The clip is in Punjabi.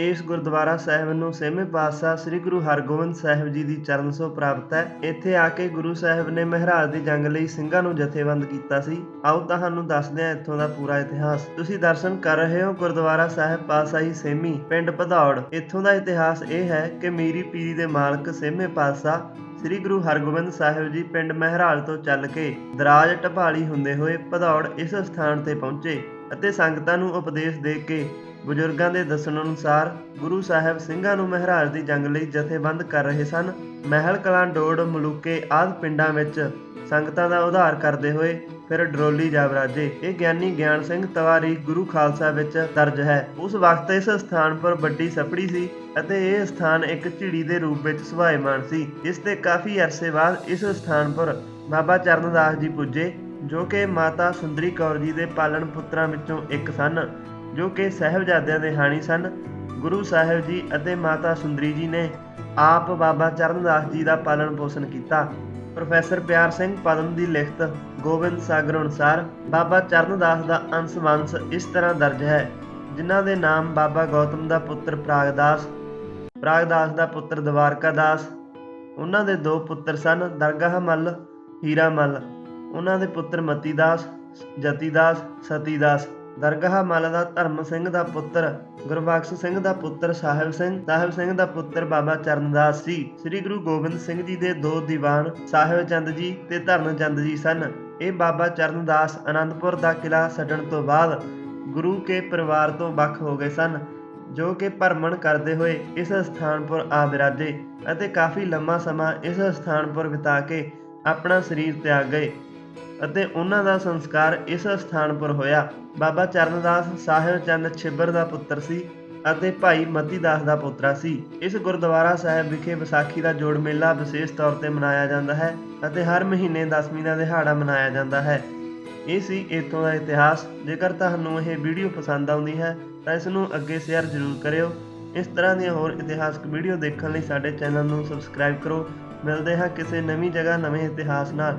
ਇਸ ਗੁਰਦੁਆਰਾ ਸਾਹਿਬ ਨੂੰ ਛੇਵੇਂ ਪਾਤਸ਼ਾਹ ਸ੍ਰੀ ਗੁਰੂ ਹਰਗੋਬਿੰਦ ਸਾਹਿਬ ਜੀ ਦੀ ਚਰਨ ਛੋਹ ਪ੍ਰਾਪਤ ਹੈ। ਇੱਥੇ ਆ ਕੇ ਗੁਰੂ ਸਾਹਿਬ ਨੇ ਮਹਿਰਾਜ ਦੀ ਜੰਗ ਲਈ ਸਿੰਘਾਂ ਨੂੰ ਜਥੇਬੰਦ ਕੀਤਾ ਸੀ। ਆਓ ਤੁਹਾਨੂੰ ਦੱਸਦੇ ਹਾਂ ਇੱਥੋਂ ਦਾ ਪੂਰਾ ਇਤਿਹਾਸ। ਤੁਸੀਂ ਦਰਸ਼ਨ ਕਰ ਰਹੇ ਹੋ ਗੁਰਦੁਆਰਾ ਸਾਹਿਬ ਪਾਤਸ਼ਾਹੀ ਸੇਮੀ, ਪਿੰਡ ਭਦੌੜ। ਇੱਥੋਂ ਦਾ ਇਤਿਹਾਸ ਇਹ ਹੈ ਕਿ ਮੀਰੀ ਪੀਰੀ ਦੇ ਮਾਲਕ ਛੇਵੇਂ ਪਾਤਸ਼ਾਹ ਸ੍ਰੀ ਗੁਰੂ ਹਰਗੋਬਿੰਦ ਸਾਹਿਬ ਜੀ ਪਿੰਡ ਮਹਿਰਾਲ ਤੋਂ ਚੱਲ ਕੇ ਦਰਾਜ ਢਪਾਲੀ ਹੁੰਦੇ ਹੋਏ ਭਦੌੜ ਇਸ ਸਥਾਨ ਤੇ ਪਹੁੰਚੇ ਅਤੇ ਸੰਗਤਾਂ ਨੂੰ ਉਪਦੇਸ਼ ਦੇ ਕੇ ਬਜ਼ੁਰਗਾਂ ਦੇ ਦੱਸਣ ਅਨੁਸਾਰ ਗੁਰੂ ਸਾਹਿਬ ਸਿੰਘਾਂ ਨੂੰ ਮਹਿਰਾਜ ਦੀ ਜੰਗ ਲਈ ਜਥੇਬੰਦ ਕਰ ਰਹੇ ਸਨ। ਮਹਿਲ ਕਲਾਂ ਡੋੜ ਮਲੂਕੇ ਆਦਿ ਪਿੰਡਾਂ ਵਿੱਚ ਸੰਗਤਾਂ ਦਾ ਉਧਾਰ ਕਰਦੇ ਹੋਏ ਫਿਰ ਡਰੋਲੀ ਜਾ ਬਰਾਜੇ ਇਹ ਗਿਆਨੀ ਗਿਆਨ ਸਿੰਘ ਤਵਾਰੀ ਗੁਰੂ ਖਾਲਸਾ ਵਿੱਚ ਦਰਜ ਹੈ। ਉਸ ਵਕਤ ਇਸ ਸਥਾਨ ਪਰ ਵੱਡੀ ਸਪੜੀ ਸੀ ਅਤੇ ਇਹ ਸਥਾਨ ਇੱਕ ਝਿੜੀ ਦੇ ਰੂਪ ਵਿੱਚ ਸੁਭਾਇਮਾਨ ਸੀ। ਇਸ ਤੇ ਕਾਫੀ ਅਰਸੇ ਬਾਅਦ ਇਸ ਸਥਾਨ ਪਰ ਬਾਬਾ ਚਰਨਦਾਸ ਜੀ ਪੁੱਜੇ, ਜੋ ਕਿ ਮਾਤਾ ਸੁੰਦਰੀ ਕੌਰ ਜੀ ਦੇ ਪਾਲਣ ਪੁੱਤਰਾਂ ਵਿੱਚੋਂ ਇੱਕ ਸਨ। ਜੋ ਕਿ ਸਹਿਬਜ਼ਾਦਿਆਂ ਦੇ ਹਾਣੀ ਸਨ, ਗੁਰੂ ਸਾਹਿਬ ਜੀ ਅਤੇ ਮਾਤਾ ਸੁੰਦਰੀ ਜੀ ਨੇ ਆਪ ਬਾਬਾ ਚਰਨਦਾਸ ਜੀ ਦਾ ਪਾਲਣ ਪੋਸ਼ਣ ਕੀਤਾ। ਪ੍ਰੋਫੈਸਰ ਪਿਆਰ ਸਿੰਘ ਪਦਮ ਦੀ ਲਿਖਤ ਗੋਬਿੰਦ ਸਾਗਰ ਅਨੁਸਾਰ ਬਾਬਾ ਚਰਨਦਾਸ ਦਾ ਅੰਸ਼ ਵੰਸ਼ ਇਸ ਤਰ੍ਹਾਂ ਦਰਜ ਹੈ, ਜਿਨ੍ਹਾਂ ਦੇ ਨਾਮ ਬਾਬਾ ਗੌਤਮ ਦਾ ਪੁੱਤਰ ਪ੍ਰਾਗਦਾਸ ਪ੍ਰਾਗਦਾਸ ਦਾ ਪੁੱਤਰ ਦਵਾਰਕਾ ਦਾਸ, ਉਹਨਾਂ ਦੇ ਦੋ ਪੁੱਤਰ ਸਨ ਦਰਗਾਹ ਮੱਲ, ਹੀਰਾ ਮੱਲ, ਉਹਨਾਂ ਦੇ ਪੁੱਤਰ ਮਤੀ ਦਾਸ, ਜਤੀ ਦਾਸ, ਸਤੀ ਦਾਸ। ਦਰਗਾਹ ਮੱਲ ਦਾ ਧਰਮ ਸਿੰਘ ਦਾ ਪੁੱਤਰ ਗੁਰਬਖਸ਼ ਸਿੰਘ ਦਾ ਪੁੱਤਰ ਸਾਹਿਬ ਸਿੰਘ ਸਾਹਿਬ ਸਿੰਘ ਦਾ ਪੁੱਤਰ ਬਾਬਾ ਚਰਨਦਾਸ ਸੀ ਸ੍ਰੀ ਗੁਰੂ ਗੋਬਿੰਦ ਸਿੰਘ ਜੀ ਦੇ ਦੋ ਦੀਵਾਨ ਸਾਹਿਬ ਚੰਦ ਜੀ ਤੇ ਧਰਨ ਚੰਦ ਜੀ ਸਨ। ਇਹ ਬਾਬਾ ਚਰਨਦਾਸ ਅਨੰਦਪੁਰ ਦਾ ਕਿਲਾ ਛੱਡਣ ਤੋਂ ਬਾਅਦ ਗੁਰੂ ਕੇ ਪਰਿਵਾਰ ਤੋਂ ਵੱਖ ਹੋ ਗਏ ਸਨ, ਜੋ ਕਿ ਭਰਮਣ ਕਰਦੇ ਹੋਏ ਇਸ ਸਥਾਨ ਪਰ ਆ ਵਿਰਾਜੇ ਅਤੇ ਕਾਫੀ ਲੰਮਾ ਸਮਾਂ ਇਸ ਸਥਾਨ ਪਰ ਬਿਤਾ ਕੇ ਆਪਣਾ ਸਰੀਰ ਤਿਆਗ ਗਏ। ਅਤੇ ਉਹਨਾਂ ਦਾ ਸੰਸਕਾਰ ਇਸ ਸਥਾਨ ਪਰ ਹੋਇਆ। ਬਾਬਾ ਚਰਨਦਾਸ ਸਾਹਿਬ ਚੰਦ ਛਿੱਬਰ ਦਾ ਪੁੱਤਰ ਸੀ ਅਤੇ ਭਾਈ ਮਤੀ ਦਾਸ ਦਾ ਪੁੱਤਰਾ ਸੀ। ਇਸ ਗੁਰਦੁਆਰਾ ਸਾਹਿਬ ਵਿਖੇ ਵਿਸਾਖੀ ਦਾ ਜੋੜ ਮੇਲਾ ਵਿਸ਼ੇਸ਼ ਤੌਰ ਤੇ ਮਨਾਇਆ ਜਾਂਦਾ ਹੈ ਅਤੇ ਹਰ ਮਹੀਨੇ ਦਸਵੀਂ ਦਾ ਦਿਹਾੜਾ ਮਨਾਇਆ ਜਾਂਦਾ ਹੈ। ਇਹ ਸੀ ਇੱਥੋਂ ਦਾ ਇਤਿਹਾਸ। ਜੇਕਰ ਤੁਹਾਨੂੰ ਇਹ ਵੀਡੀਓ ਪਸੰਦ ਆਉਂਦੀ ਹੈ, ਤਾਂ ਇਸ ਨੂੰ ਅੱਗੇ ਸ਼ੇਅਰ ਜ਼ਰੂਰ ਕਰਿਓ। ਇਸ ਤਰ੍ਹਾਂ ਦੀਆਂ ਹੋਰ ਇਤਿਹਾਸਕ ਵੀਡੀਓ ਦੇਖਣ ਲਈ ਸਾਡੇ ਚੈਨਲ ਨੂੰ ਸਬਸਕ੍ਰਾਈਬ ਕਰੋ। ਮਿਲਦੇ ਹਾਂ ਕਿਸੇ ਨਵੀਂ ਜਗ੍ਹਾ ਨਵੇਂ ਇਤਿਹਾਸ ਨਾਲ।